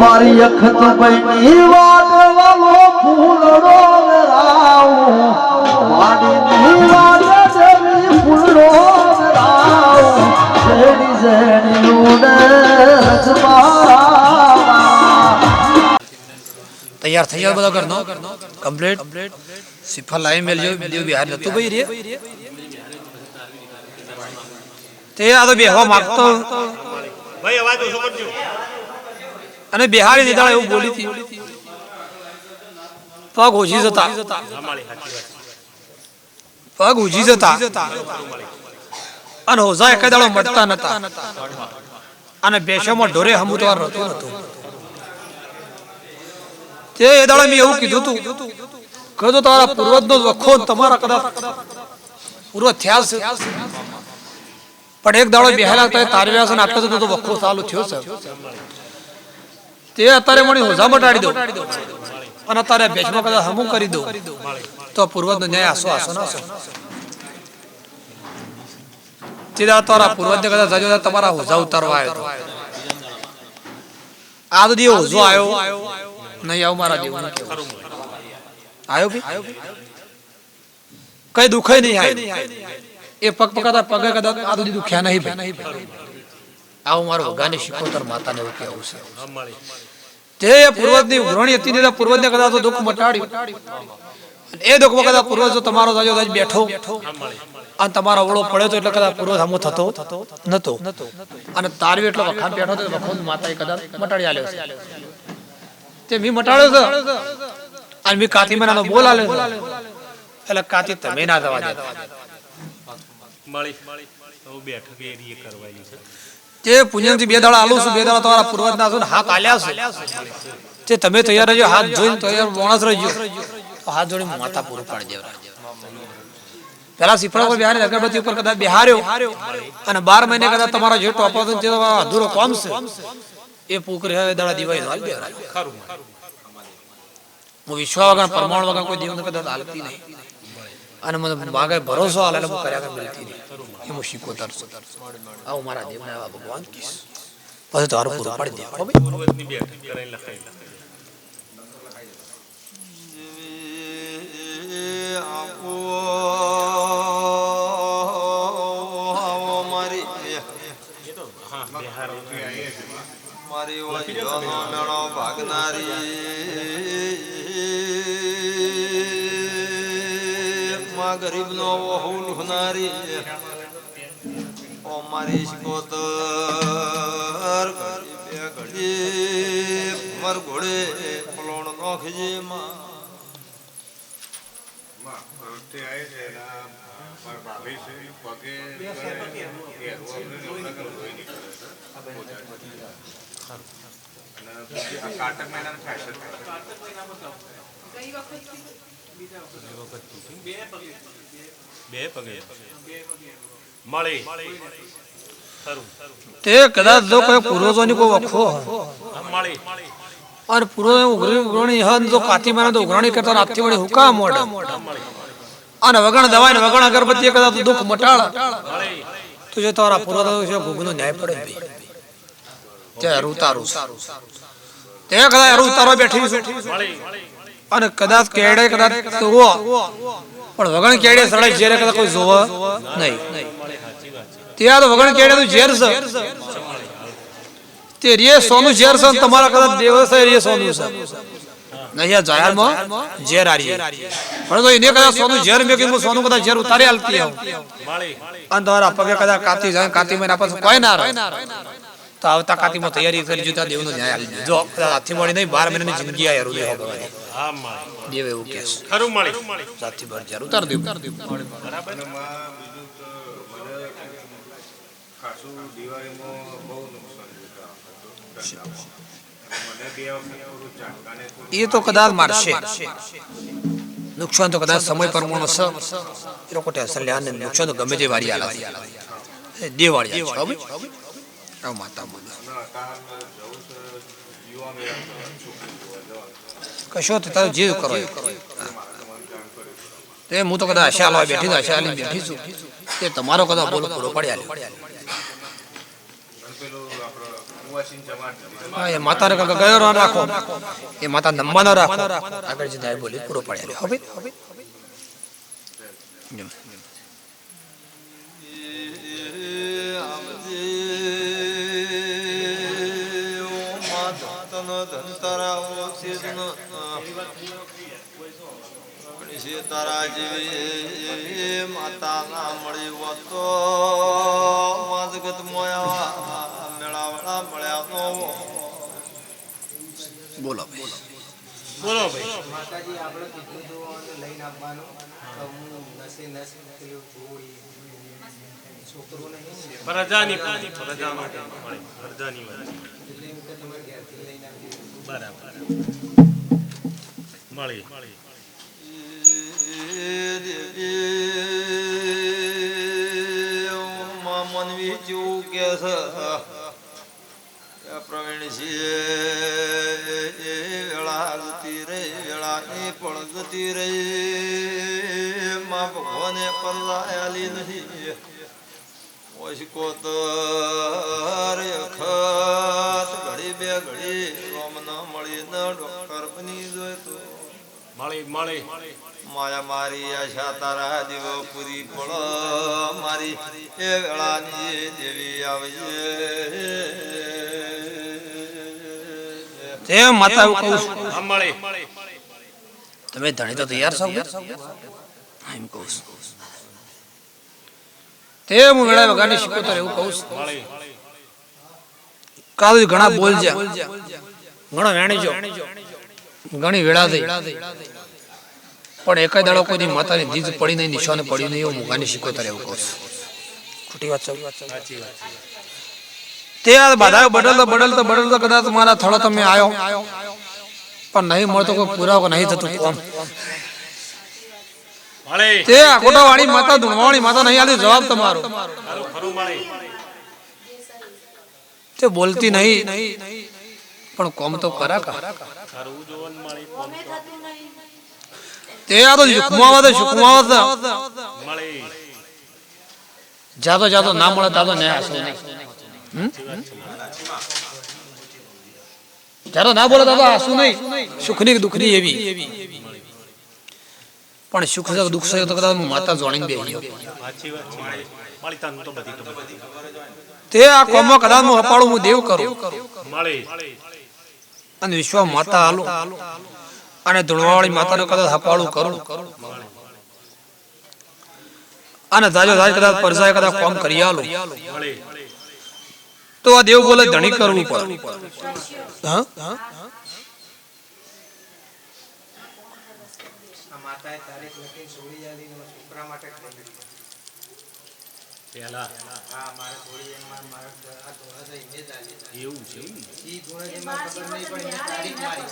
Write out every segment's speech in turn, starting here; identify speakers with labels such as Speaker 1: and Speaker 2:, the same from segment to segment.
Speaker 1: મારી અખત બની વાટ વાલો ફૂલડો રાવ મારી વાત જમી ફૂલડો રાવ જેડી જેડી ઉડે
Speaker 2: તૈયાર થઈ ગયો બધો ઘરનો? કમ્પ્લીટ? સિફા લાઈન મેલ્યો દેવ બિહાર નતું ભાઈ રે તે આ તો બેહવા માંગતો.
Speaker 3: ભાઈ અવાજ ઓછો કરજો
Speaker 2: અને બિહારી દીધા એવું બોલી હતી પગ ઉજી જતા. પગ ઉજી જતા. અને હોજા એક દાડો મળતા નતા. અને બેસોમાં ઢોરે હમુતવાર રહેતું નતું તે એ દાડે મેં એવું કીધું તું કહ્યું તમારા પૂર્વજનો જ વખો તમારા કદાચ. પૂર્વ થયા છે. પણ એક દાડો બિહાર હતા તારી વ્યાસ ને આપતા તો વખો ચાલુ થયો છે. તે અત્યારે મળી હોજા મટાડી દો અને અત્યારે બેસમાં કદાચ હમું કરી દો તો પૂર્વજનો ન્યાય આસો આસો ના સીધા તારા પૂર્વજ કદાચ જાજો તમારા હોજા ઉતારવા આવ્યો આ તો દિવસ હોજો આવ્યો. નહીં આવ મારા જીવન આવ્યો ભી કઈ દુખે નહીં એ પગ પકડતા પગે કદાચ આ તો દુખ્યા નહીં ભાઈ. આવું મારું ભગાની શિકોતર માતાને એવું કહેવું છે જે પૂર્વજની ઉઘરણી હતી ને પૂર્વજને કદાચ તો દુઃખ મટાડ્યું એ દુઃખ કદાચ પૂર્વજ તમારો જાજો જાજ બેઠો અને તમારો ઓળો પડ્યો તો એટલે કદાચ પૂર્વજ હમો થતો નતો અને તારવી એટલો વખાણ બેઠો તો વખોન માતાએ કદાચ મટાડી આલ્યો છે તે મી મટાડ્યો છે અને મી કાથી મનાનો બોલ આલ્યો છે એટલે કાતી તમે ના જવા દેતા
Speaker 3: મળી બેઠક એરીએ કરવાની છે
Speaker 2: જે પુણ્યમથી બે દાડા આલું છું, બે દાડા તમારા પૂર્વજના છો હાથ આલ્યા છે. તે તમે તૈયાર રહેજો, હાથ જોઈને તૈયાર માણસ રહેજો. હાથ જોડી માતા પૂરું પાડી દેવરા પેલા સિફરા પર બિહારી અગરબત્તી ઉપર કદાચ બિહાર્યો અને બાર મહિને કદાચ તમારો જે ટોપ તે અધૂરો કોમ છે. એ પૂકરે હવે દાડા દિવાળી હાલ દેવરા હું વિશ્વા વગર પરમાણુ વગર કોઈ દેવને કદાચ હાલતી નહીં. અને મને બાગે ભરોસો હાલે હું કર્યા મિલતી નહીં. એ હું શીખોતર છું આવું મારા દેવને આવા ભગવાન કીશ પછી તારું પૂરું પાડી દે હો ભાઈ
Speaker 3: પૂર્વજની બેઠક કરાઈને લખાઈ
Speaker 4: મારી વૈયોનો મેળો ભાગનારી માં ગરીબનો વહુ લુહનારી ઓ મારી શિકોતર ગરીબે ઘડી મર ઘોડે પલોણ નોખજે માં.
Speaker 3: બે પગે. મળી.
Speaker 2: તે કદાચ જો કોઈ પૂર્વજોની કોઈ વખો
Speaker 3: મળે.
Speaker 2: અને પૂર્વજો ઉઘરી ઉઘરણી હન જો કાતી માને તો ઉઘરણી કરતા રાતથી વળી હુકા મોડ. અને વગણ દવાઈ ને વગણ અગરબત્તી કદાચ દુઃખ મટાળ
Speaker 3: મળી.
Speaker 2: તો જે તારા પૂર્વજો છે ભોગનો ન્યાય પડે ભાઈ તે હરું તે કદાચ હરું તારો બેઠી છે. અને કદાચ કેડે કદાચ પણ વગણ કેડે સળાઈ ઝેર કદાચ કોઈ જોવે નહીં. ત્યાં તો વગણ કેડે નું ઝેર છે. તે રે સોનું ઝેર છે તમારા કદાચ દેવસ રે સોનું છે. નહીં જાહેરમાં ઝેર આરી પણ તો એને કદાચ સોનું ઝેર મેં કીધું, સોનું કદાચ ઝેર ઉતારી હાલતી આવું અને તમારા પગે કદાચ કાતી જાય કાતી મહિના પછી કોઈ ના રહે. તો આવતા કાતીમાં તૈયારી કરી જોતા દેવનો ન્યાય. આલી દેજો કદાચ હાથી મળી નહીં બાર મહિનાની જિંદગી આ હેરું દેવા ભગવાને
Speaker 3: હા મળી
Speaker 2: દેવ એવું કહે
Speaker 3: ખરું મળી
Speaker 2: સાથી ભર જાર ઉતાર દેવ
Speaker 3: બરાબર.
Speaker 5: ખાસું દિવાળીમાં બહુ નુકસાન થયું મને બે વખત થોડું ઝાટકાને થોડું
Speaker 2: એ તો કદાચ મારશે. નુકસાન તો કદાચ સમય પર છે એ લોકો ટેન્શન લે. નુકસાન તો ગમે તે વારી આલા. દેવાળી આવ માતા
Speaker 5: જવું જોવા
Speaker 2: કશો તારે જે કરો. તે હું તો કદાચ આશા લાવી બેઠી આશા લઈને બેઠી છું તે તમારો કદાચ બોલ પૂરો પડી આલ્યો
Speaker 5: અને પેલું આપણે વાસીને જમાડી
Speaker 2: હા, એ માતાને ગયો ના રાખો એ માતા નંબા ના રાખો આગળ જે દાય બોલી પૂરો પડ્યા હવે હવે
Speaker 4: તારા જેવી માતા ના મળી હોત તો મોયા મેળાવડા મળ્યા નો
Speaker 2: બોલો
Speaker 3: બોલો ભાઈ.
Speaker 6: માતાજી આપણે કીધું તો લઈને આપવાનું તો હું નસે નસ નહીં
Speaker 3: પ્રજાની પ્રજા માટે પ્રજાની બરાબર
Speaker 4: મનવી જેવું કે છે પ્રવીણ વેળા જતી રહી વેળા એ પણ જતી રહી મા ભગવાને પરદાયાલી નથી ઓશકો તો ખાત ઘડી બે ઘડી રોમ ન મળી ન ડોક્ટર બની જોય તો
Speaker 3: મળી. મળી
Speaker 4: માયા મારી આશા તારા દેવ પૂરી પડો મારી. એ વેળાની દેવી આવજે
Speaker 2: તે માતા કહું છું.
Speaker 3: મળી.
Speaker 2: તમે ધણી તો તૈયાર છો? એમ કહું છું. તે હું વેળા વગાડી શીખોતર એવું કહું છું. કાલ ઘણા બોલજા ઘણો વેણીજો. ઘણી વેળા થઈ. પણ એક દાડો કોઈ માતાની જીજ પડી નહીં નિશાને પડી નહીં એવું મુગાની તારે એવું કહું ખોટી વાત
Speaker 3: સાચી વાત
Speaker 2: તે આ બધા બદલતો બદલતો બદલતો કદાચ મારા થોડો તમે આવ્યો પણ નહીં મળતો કોઈ પુરાવો નહીં થતું કોમ. તે આકોટા વાળી માતા ધૂણવાળી માતા નહીં આલી જવાબ તમારો.
Speaker 3: ખરું ખરું મળી.
Speaker 2: તે બોલતી નહીં. પણ કોમ તો
Speaker 3: ખરા કા તો.
Speaker 2: તે આ તો સુખમાવત સુખમાવત
Speaker 3: મળી.
Speaker 2: જાતો જાતો ના મળે તાતો ને આસો નહીં? જાતો ના બોલે તાતો આસુ નહીં. સુખની કે દુઃખની એવી. પણ સુખ છે દુઃખ છે કદાચ માતા
Speaker 3: જોણી તને તો
Speaker 2: આ કોમમાં કદાચ હું અપાડું હું દેવ કરું. અને વિશ્વ માતા હાલું. અને ધૂળવાળી માતાનું કદાચ હપાળું કરું. અને જાજો જાજ કદાચ પરસાય કદાચ કોમ કરી આલું. તો આ દેવ બોલે ધણી કરવું પડે.
Speaker 6: માતાએ તારીખ લખીને છોડી આલી ને છોકરા માટે
Speaker 3: પેલા
Speaker 6: હા મારે છોડી એમ મારે આ ધોળા તો એને
Speaker 3: એવું છે એવું?
Speaker 6: ઈ ધોળા જે મારે ખબર નહીં પણ એને તારીખ મારી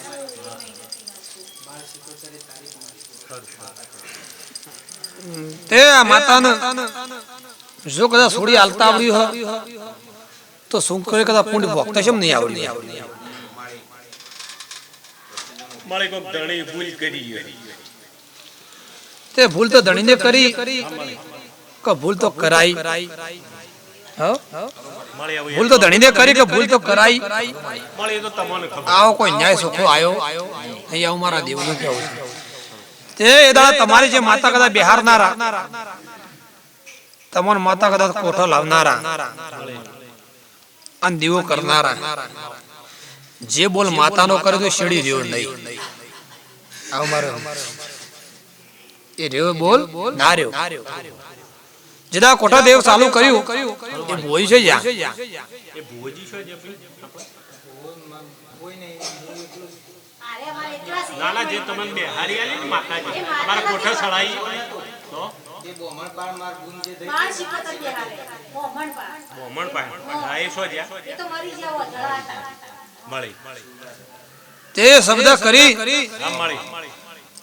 Speaker 6: મારે સિત્તોતેરે તારીખ મારી
Speaker 2: તે માતાને જો કદાચ થોડી હાલતા આવડ્યું હોય તો શું કરે કદાચ પૂંડ ભોગતા કેમ નહીં આવડ્યું
Speaker 3: મળી કોક ધણી ભૂલ કરી.
Speaker 2: તે ભૂલ તો ધણીને કરી. કે ભૂલ તો કરાઈ. ભૂલ તો ધણીને કરી કે ભૂલ તો કરાઈ? આવો કોઈ ન્યાય સુખો આવ્યો અહીંયા હું મારા દેવનું કેવું તે એ દાદા, તમારી જે માતા કદાચ બિહારનારા, તમારા માતા કદાચ કોઠો લાવનારા, અને દીવો કરનારા. જે બોલ માતાનો કરે તો શેડી રહ્યો નહીં. આવું મારે એ રહ્યો બોલ. ના જેદા કોઠા દેવ ચાલુ કર્યું એ ભોય છે યા
Speaker 3: એ ભોજી છે જે ભાઈ આપણે?
Speaker 6: કોઈ નહીં હું એટલું જ
Speaker 3: ના ના જે તમને બેહારી આલી ને માતાજી. તમારા કોઠા સળાઈ તો?
Speaker 2: શબ્દ કરી.
Speaker 3: મળી.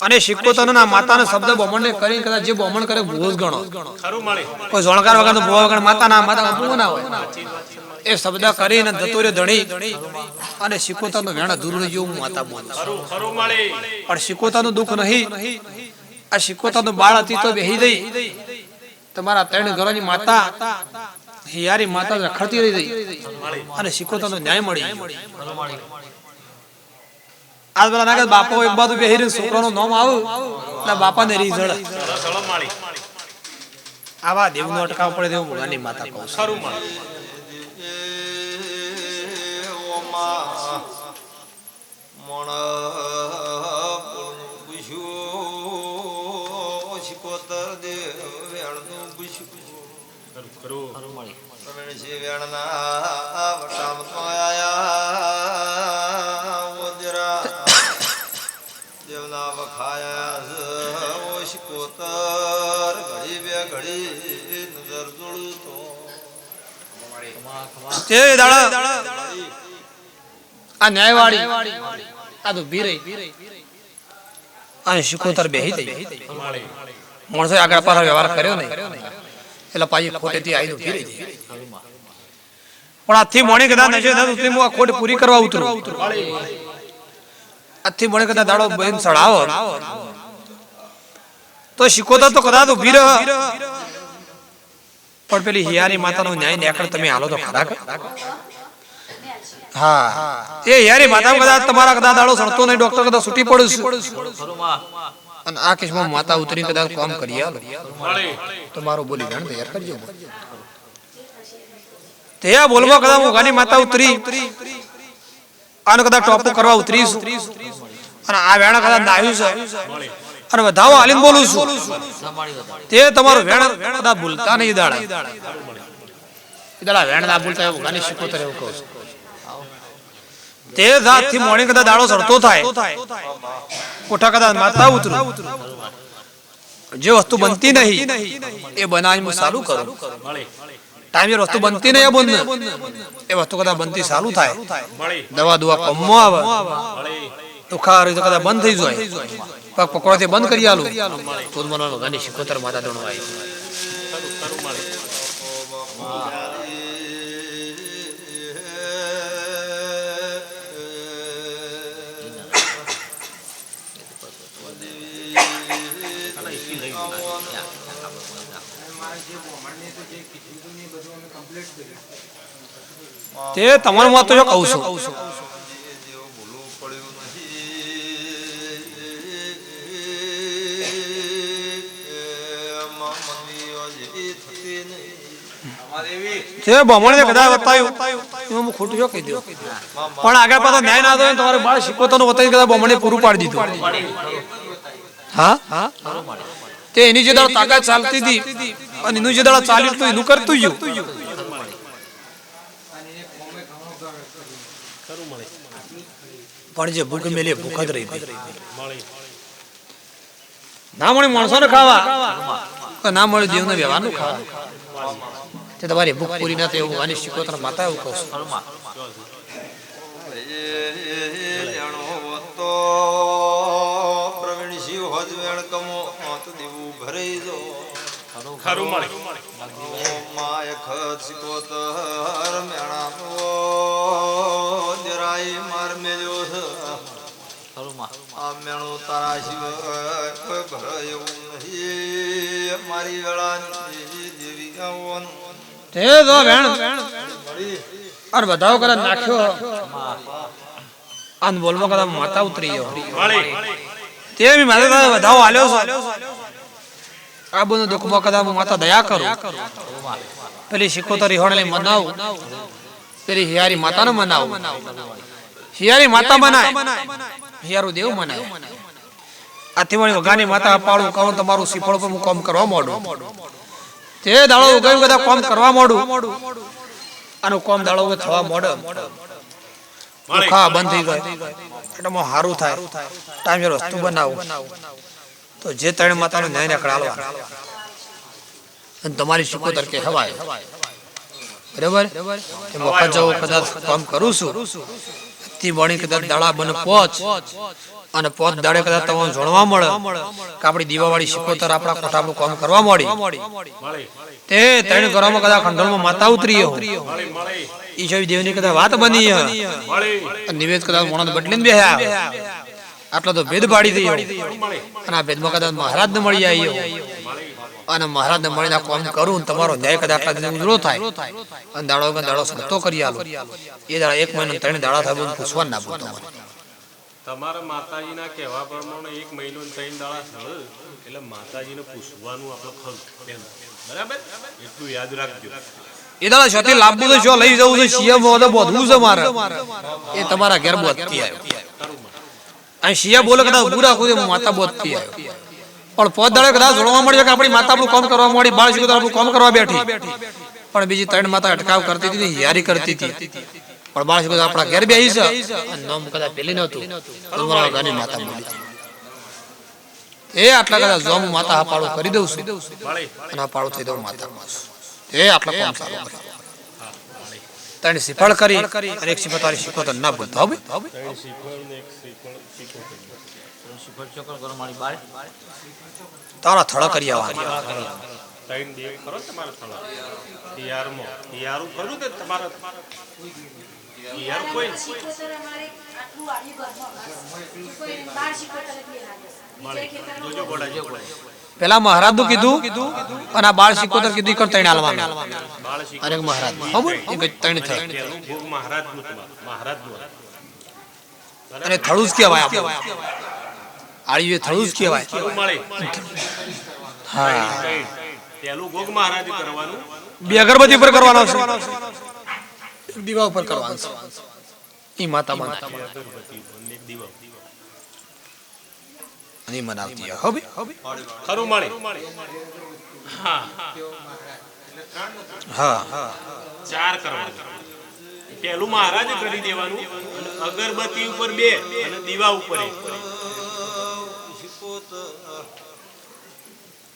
Speaker 2: અને શિકોતરના માતાના શબ્દ બમણને કરી કદાચ જે બોમણ કરે ભૂલ ગણો.
Speaker 3: ખરું મળી.
Speaker 2: કોઈ જોણકાર વગર ભૂવા વગર માતાના માતા ભૂવો ના હોય. એ શબ્દ કરીને જતો રહ્યો ધણી અને શિકોતરનો વેણ અધૂરું રહી ગયું હું માતા બોલું
Speaker 3: ખરું ખરું મળી.
Speaker 2: પણ શિકોતરનું દુઃખ નહીં. આ શિકોતરનું બાળ હતી તો બેહી દઈ તમારા ત્રણ ઘરોની માતા હિયારી માતા રખડતી રહી ગઈ. અને શિકોતરનો ન્યાય મળી આજ પેલા નાગે બાપો એક બાજુ બેહી રહ્યો છોકરાનું નામ આવું. એટલે બાપાને રીઝળ આવા દેવનો અટકાવ પડે તેવું ભગવાનની માતા કહું
Speaker 3: ખરું માળી
Speaker 4: વેણનું
Speaker 2: આગળ પાછળ વ્યવહાર કર્યો નહીં. એટલે પાછી પણ આથી મોણી કદાચ હું આ ખોટ પૂરી કરવા ઉતરું. આથી મોણી કદાચ દાડો બેન સડાવો. તો શિકોતર તો કદાચ ઊભી રહે. પણ પેલી હિયારી માતાનો ન્યાય નેકળ તમે હાલો તો ખરા? હા. એ હિયારી માતા કદાચ તમારા કદાચ દાડો સડતો નહીં ડોક્ટર કદાચ છૂટી પડું અને આ કેસમાં માતા ઉતરી કદાચ કામ કરી આલો તો મારું બોલી જાણ તૈયાર કરજો. તે આ બોલવા કદાચ હું ગાની માતા ઉતરી. અને કદાચ ટોપો કરવા ઉતરીશું. અને આ વેણા કદાચ નાયું છે. અને વધાવો હાલીને બોલું છું. તે તમારું વેણ કદાચ ભૂલતા નહીં દાડા. દાડા વેણ ના ભૂલતા એવું ગાની શીખોતર એવું કહું છું. તે જાતથી મોણી કદાચ દાડો સડતો થાય. કોઠા કદા માતા ઉતરું. જે વસ્તુ બનતી નહીં એ બનાવી હું ચાલુ કરું. ટાઈમે વસ્તુ બનતી નહીં એ બંધ. એ વસ્તુ કદાચ બનતી ચાલુ થાય. દવા દુવા કમમાં આવે. તો કદાચ બંધ થઈ જાય. પગ પકોડાથી બંધ કરી આલું. તો જ મને ઘણી શિકોતર માતા દોણો આવી
Speaker 6: તો
Speaker 2: તમારું મત તો કહું છું. તે બમણે કદાચ બતાવ્યું હું ખોટું જો કહી દઉં? પણ આગળ પાછો ન્યાય ના થયો તમારે બાળ શિકોતર બતાવી કદાચ બમણે પૂરું પાડી દીધું. હા? હા તે એની જે દાળ તાકાત ચાલતી હતી અને એનું જે દાળ ચાલ્યું હતું એનું કરતું ગયું. પણ જે ભૂખ મેલી ભૂખ જ રહી ના મળે માણસો ને ખાવા ના મળે દેવ ને વ્યવહારનું ખાવા તે તમારી ભૂખ પૂરી ના થાય એવું શીખોતર માતા એવું કહું છું.
Speaker 4: લેણો તો પ્રવીણસિંહ હોજ વેણ કમો તો દેવું ભરાઈ જો
Speaker 3: ખરું મળે.
Speaker 4: માય ખત સિકોતર મેણા જરાઈ માર મેલ્યો આ મેણો તારા શિવ કોઈ ભરાય નહીં મારી વેળા દેવી આવવાનું
Speaker 2: તે તો વેણ. અરે બધાઓ કદાચ નાખ્યો. આન બોલમાં કદાચ માતા ઉતરી ગયો. તે બી માતા તમે બધાઓ હાલ્યો છો. આ બધું દુઃખમાં કદાચ માતા દયા કરું. પેલી શિકોતર રિહોણેલી મનાવું. પેલી હિયારી માતાને મનાવું. હિયારી માતા મનાય. હિયારું દેવ મનાય. આથી વળી વગાની માતા પાડું કહું તમારું સિફળ પર હું કામ કરવા માંડું. તે દાડો ઉગાયું બધા કોમ કરવા માંડું. આનું કોમ દાડો થવા મોડે. ખા બંધ થઈ ગયો એટલે મો સારું થાય. ટાઈમ વસ્તુ બનાવું. તો જે ત્રણ માતાનું ન્યાય ને અને તમારી શિકોતર કે હવાય. બરાબર? વખત જવું કદાચ કામ કરું છું. થી વણી કદાચ દાડા બને પોચ. અને પોત દાડે કદાચ તમને જોણવા મળે કે આપણી દીવાવાળી શિકોતર આપણા કોઠાનું કામ કરવા મળી. તે ત્રણ ઘરોમાં કદાચ ખંડોળમાં માતા ઉતરી ઈશ્વરી દેવની કદાચ વાત બની નિવેદ કદાચ મોણસ બદલીને બેહ્યા આટલો તો ભેદ પાડી દઈ અને આ ભેદમાં કદાચ મહારાજ ને મળી આવ્યો અને મહારાજને મળીને કામ કરું તમારો ન્યાય કદાચ આટલા દિવસ ઉજળો થાય. અને દાડો દાડો સત્તો કરી આલો. એ દાડા એક મહિનો ત્રણ દાડા થાય પૂછવા ના મને
Speaker 3: તમારા માતાજીના કહેવા પ્રમાણે એક મહિનો ત્રણ દાડા થયો. એટલે માતાજીને પૂછવાનું આપણે ખરું બરાબર? એટલું યાદ રાખજો.
Speaker 2: એ દાડા શોથી લાંબુ તો શું લઈ જવું છે સીએમ તો બોધવું છે એ તમારા ઘેર બોધતી આવ્યો અને શિયા બોલે કદાચ પૂરા ખુદે માતા બોધતી પણ પોત દાડે કદાચ જોડવા મળ્યો કે આપણી માતા આપણું કામ કરવા મળી બાળ શીખો આપણું કામ કરવા બેઠી. પણ બીજી ત્રણ માતા અટકાવ કરતી હતી યારી કરતી હતી. પણ બાળક આપણા ઘેર બેસી છે. અને નામ કદાચ પેલી નહોતું. માતા એ આટલા કદાચ જો માતા આ પાડું કરી દઉં છું. અને પાડું થઈ દઉં માતા. એ આટલા કામ સારું કરે. અને તારી થડા કરી આવવાની.
Speaker 3: ત્રણ દેવ કોઈ
Speaker 7: શીખોતર અમારે આટલું આવ્યું ઘરમાં. કોઈ બાર શીખોતર.
Speaker 2: પેલા મહારાજનું કીધું અને આ બાળ શીખોતર કીધું કર ત્રણ અને એક મહારાજ. ખબર ત્રણ
Speaker 3: તમારું મહારાજનું હતું.
Speaker 2: અને થળું જ કહેવાય આળીએ થળું જ કહેવાય. હા.
Speaker 3: પેલું ભોગ મહારાજે કરવાનું.
Speaker 2: બે અગરબત્તી પર કરવાનો છે. દીવા ઉપર કરવાનું છે. એ માતા માનતા
Speaker 3: અગરબત્તી બંને એક દીવા
Speaker 2: અને ઈ મનાવતી. હવે
Speaker 3: ખરું મળે હા.
Speaker 2: હા.
Speaker 3: ચાર કરવાનું. પેલું મહારાજ કરી દેવાનું અગરબત્તી ઉપર બે અને દીવા ઉપર એક.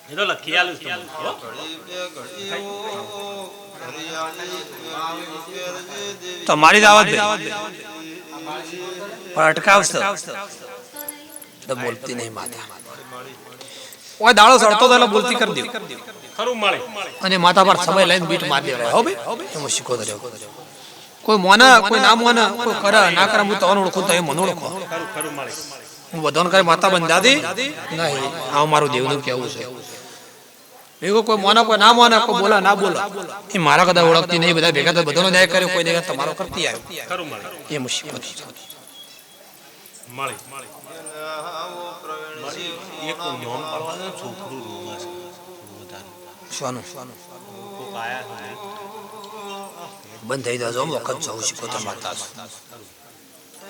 Speaker 3: એ તો લખી આલું
Speaker 2: તમારી દાવત પણ અટકાવશે. તો બોલતી નહીં માતા. ઓય દાડો સડતો તો એટલે બોલતી કરી દે
Speaker 3: ખરું મળે.
Speaker 2: અને માતા પર સમય લઈને બીટ મારી દેવાય. હો ભાઈ. એમ શીખો તો કોઈ મોને કોઈ ના મોને કોઈ કરે ના કરે હું તને ઓળખું તો એ મને ઓળખો.
Speaker 3: ખરું ખરું મળે.
Speaker 2: હું બધાને કઈ માતા બંધાતી નહીં. આ મારું દેવનું કેવું છે. ભેગો કોઈ મોના કોઈ ના મોના કોઈ બોલા ના બોલા. એ મારા કદા ઓળખતી નહીં બધા ભેગા તો બધાનો ન્યાય કર્યો કોઈ દેખા તમારો કરતી આવ્યો. એ મુશ્કેલ
Speaker 3: મળે
Speaker 4: આવો પ્રવીણ સિંહ
Speaker 3: એક નોમ પાડવાનું છોકરું રોવા છે. વધારે.
Speaker 2: શાનું.
Speaker 3: કોક આયા
Speaker 2: બંધ થઈ જજો વખત જવું શીખો પોતા માતા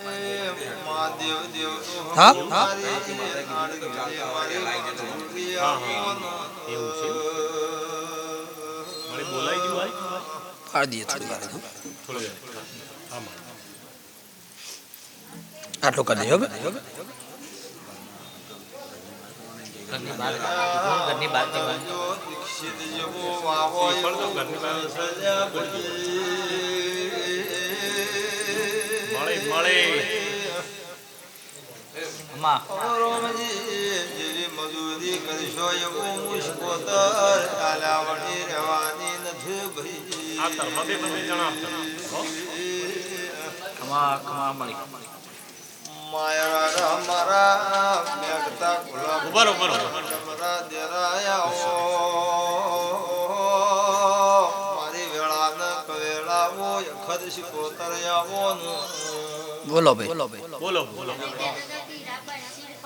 Speaker 4: તો
Speaker 2: હા?
Speaker 3: એવું છે? મળે બોલાઈ ગયું ભાઈ
Speaker 2: પાડી દઈએ થોડી વાર હજુ.
Speaker 3: થોડી વાર. આમાં
Speaker 2: આટલું કરી દઈએ હવે
Speaker 3: ઘરની તો ઘરની બહાર
Speaker 4: સજા
Speaker 3: મળે મળે.
Speaker 4: રોમજી જેવી મજૂરી કરશો એવો રહેવાની નથી ભાઈ
Speaker 3: આ તરમાં બે તમે જણાવતા હો?
Speaker 4: માયરા મારા મેઘતા ગુલાબ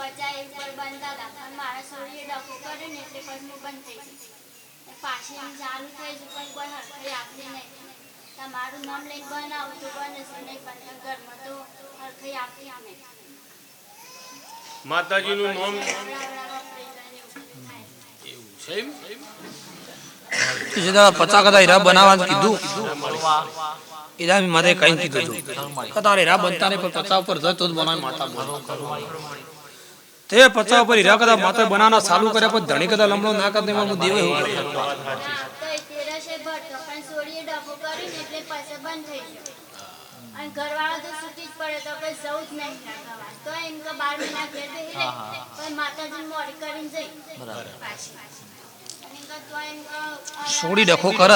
Speaker 3: ઊભા રહો, ઊભા રહો.
Speaker 4: તમારા દેરાયા મારી વેળા ન કવેળાવો ખદ ચાલુ આવો
Speaker 2: બોલો પણ કોઈ ભાઈ
Speaker 3: આપતી નહીં.
Speaker 8: તમારું નામ લઈને બનાવું તો બને છે નહીં પણ ઘરમાં તો હરખઈ આપતી અમે.
Speaker 3: માતાજીનું નામ એવું છે એમ?
Speaker 2: પચાસ કદા હીરા બનાવવાનું કીધું. હીરા મેં મારે કઈ કીધું હતું હીરા બનતા નહીં પણ પચાસ ઉપર જતો તો જ બનાવી માતા તે પચાવ પર હીરા કદા માત્ર બનાના ચાલુ કર્યા પણ ધણી કદા લમણો ના કરે એમાં હું દેવે.
Speaker 8: હા, પછી પાછી
Speaker 2: સોડી ડખો કર.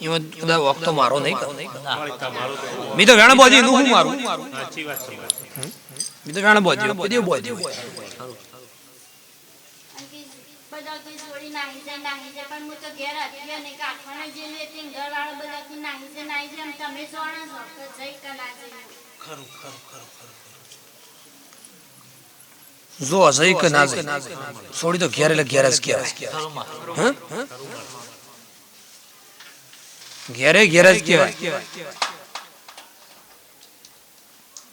Speaker 2: એમાં કદા વખતો મારો નહીં
Speaker 3: મી તો
Speaker 2: મેં તો વેણ બોજી નું હું મારું?
Speaker 3: સાચી વાત
Speaker 8: હું તો ઘેર હતી અને કાઠવાના જે બધા કે નાહી જાય નાહી જાય અને તમે સોણા છો તો જઈ કલા જઈએ
Speaker 3: ખરું ખરું ખરું ખરું
Speaker 2: જો અજય કે ના જઈ છોડી તો ઘેર એટલે ઘેર જ કહેવાય. ઘેરે ઘેર જ કહેવાય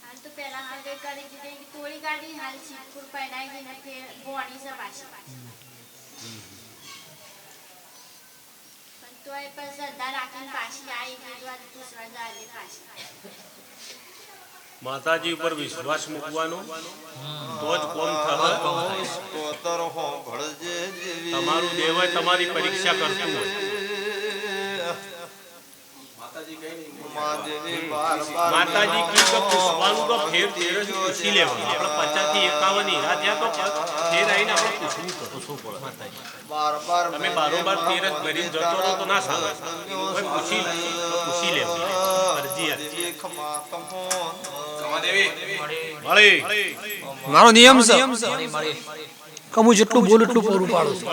Speaker 8: હાલ તો પહેલા હાલ કઈ કરી દીધી કે તોડી કાઢી હાલ શીતપુર પહેરાઈ ગઈ છે પાછી પણ તોય પણ શ્રદ્ધા રાખીને પાછી આવી ગઈ શ્રદ્ધા આજે પાછી
Speaker 3: માતાજી ઉપર વિશ્વાસ મૂકવાનો તો જ કોમ થશે તમારું દેવ તમારી પરીક્ષા કરતું હોય. માતાજી કી તો પૂછવાનું તો ફેર તેર જ પૂછી લેવાનું. આપણે પચાસથી એકાવન હીરા થયા તો ફેર આવીને આપણે પૂછવું તો પૂછવું પડે. માતાજી
Speaker 4: બાર બાર
Speaker 3: તમે બારોબાર તેર જ ભરી જતો રહો તો ના સારું. કોઈ પૂછી પૂછી લેવું અરજી
Speaker 2: મારો નિયમ છે. હું જેટલું બોલું એટલું પૂરું પાડે છે.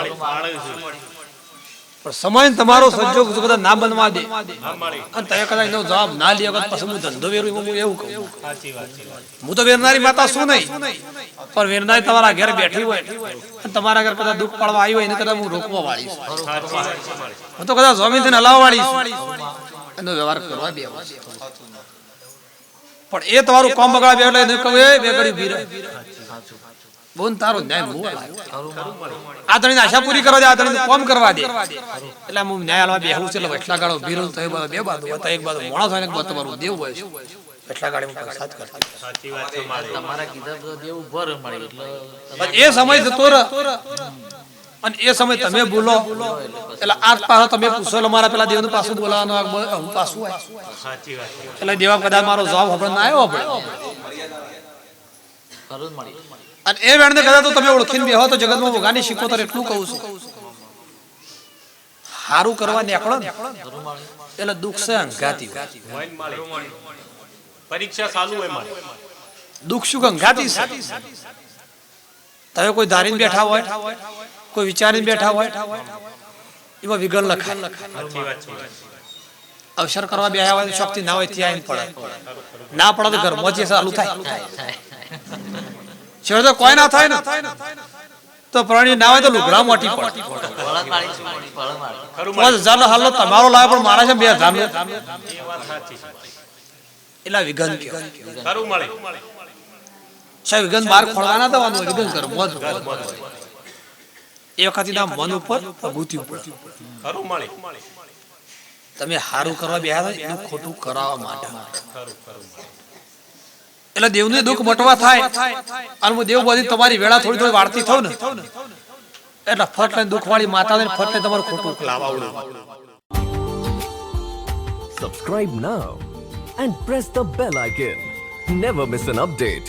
Speaker 2: પણ સમય તમારો સંજોગ જો કદાચ ના બનવા દે. અને તમે કદાચ એનો જવાબ ના લે વખત પછી હું ધંધો વેરું હું એવું કહું.
Speaker 3: સાચી વાત છે
Speaker 2: હું તો વેરનારી માતા શું નહીં. પણ વેરનારી તમારા ઘેર બેઠી હોય અને તમારા ઘર કદાચ દુઃખ પાડવા આવી હોય એને કદાચ હું રોકવા વાળી છું.
Speaker 3: સાચી વાત છે મળી
Speaker 2: હું તો કદાચ જમીન થઈને હલાવવા વાળી એનો વ્યવહાર કરવા બે પણ એ તમારું કામ બગાડ બે એટલે કહું એ બે ઘડી બોન તારો ન્યાય હલાવ્યો. આ તણી આશા પૂરી કરવા દે આ તણી કામ કરવા દે. એટલે હું ન્યાય આલવા બેહું છે એટલે એટલા ગાળો બીરો તો બે બાદ હોય એક બાદ મોણસ થાય એક બાદ તમારું દેવ હોય. છે એટલા ગાળે હું પ્રસાદ કરતો
Speaker 3: સાચી વાત છે મળી
Speaker 9: તમારા કીધા તો દેવું ભર મળી એટલે
Speaker 2: એ સમય જતો રહે. અને એ સમય તમે બોલો એટલે આ પાછો તમે પૂછો એટલે મારા પેલા દેવનું પાછું બોલાવાનું આ બ- હું પાછું
Speaker 3: સાચી વાત
Speaker 2: એટલે દેવા કદાચ મારો જવાબ આપણે ના આવ્યો આપણે
Speaker 9: મળી
Speaker 2: અને એ વેણને કદાચ તો તમે ઓળખીને બેહો તો જગતમાં ઉગાની શીખો તો એટલું કહું છું. સારું કરવા નીકળો ને. એટલે દુઃખ છે અંગાતી
Speaker 3: પરીક્ષા ચાલુ હોય મારે.
Speaker 2: દુઃખ શું અંગાતી છે? તમે કોઈ ધારીને બેઠા હોય કોઈ વિચારીને બેઠા હોય એમાં વિગલ લખાય. અવસર કરવા બેહ્યા હોય શક્તિ ના હોય ત્યાં પડે. ના પડે તો ઘરમાં જે ચાલુ થાય. છેવટે તો કોઈ ના થાય ને. તો પ્રાણી ના હોય તો લુગડા મોટી પડે.
Speaker 9: બસ માળી
Speaker 3: હાલ
Speaker 2: પાંચ તમારો લાવે પણ મારા છે બે હજાર
Speaker 3: એ વાત સાચી છે
Speaker 2: એટલે વિઘન સાહેબ વિઘન બહાર ખોળવા ના દેવાનું વિઘન કરો મોજ એ વખત ના મન ઉપર પ્રભુતિ ઉપર.
Speaker 3: ખરું મળે
Speaker 2: તમે સારું કરવા બેહ્યા એનું ખોટું કરાવવા માટે
Speaker 3: ખરું ખરું મળી
Speaker 2: એટલે દેવને દુઃખ મટવા થાય. અને હું દેવ બધી તમારી વેળા થોડી થોડી વાળતી થઉં ને. એટલે ફટ લઈને દુઃખ વાળી માતા ને ફટ લઈને તમારું ખોટું લાવાવડું
Speaker 10: subscribe now and press the bell icon never miss an update.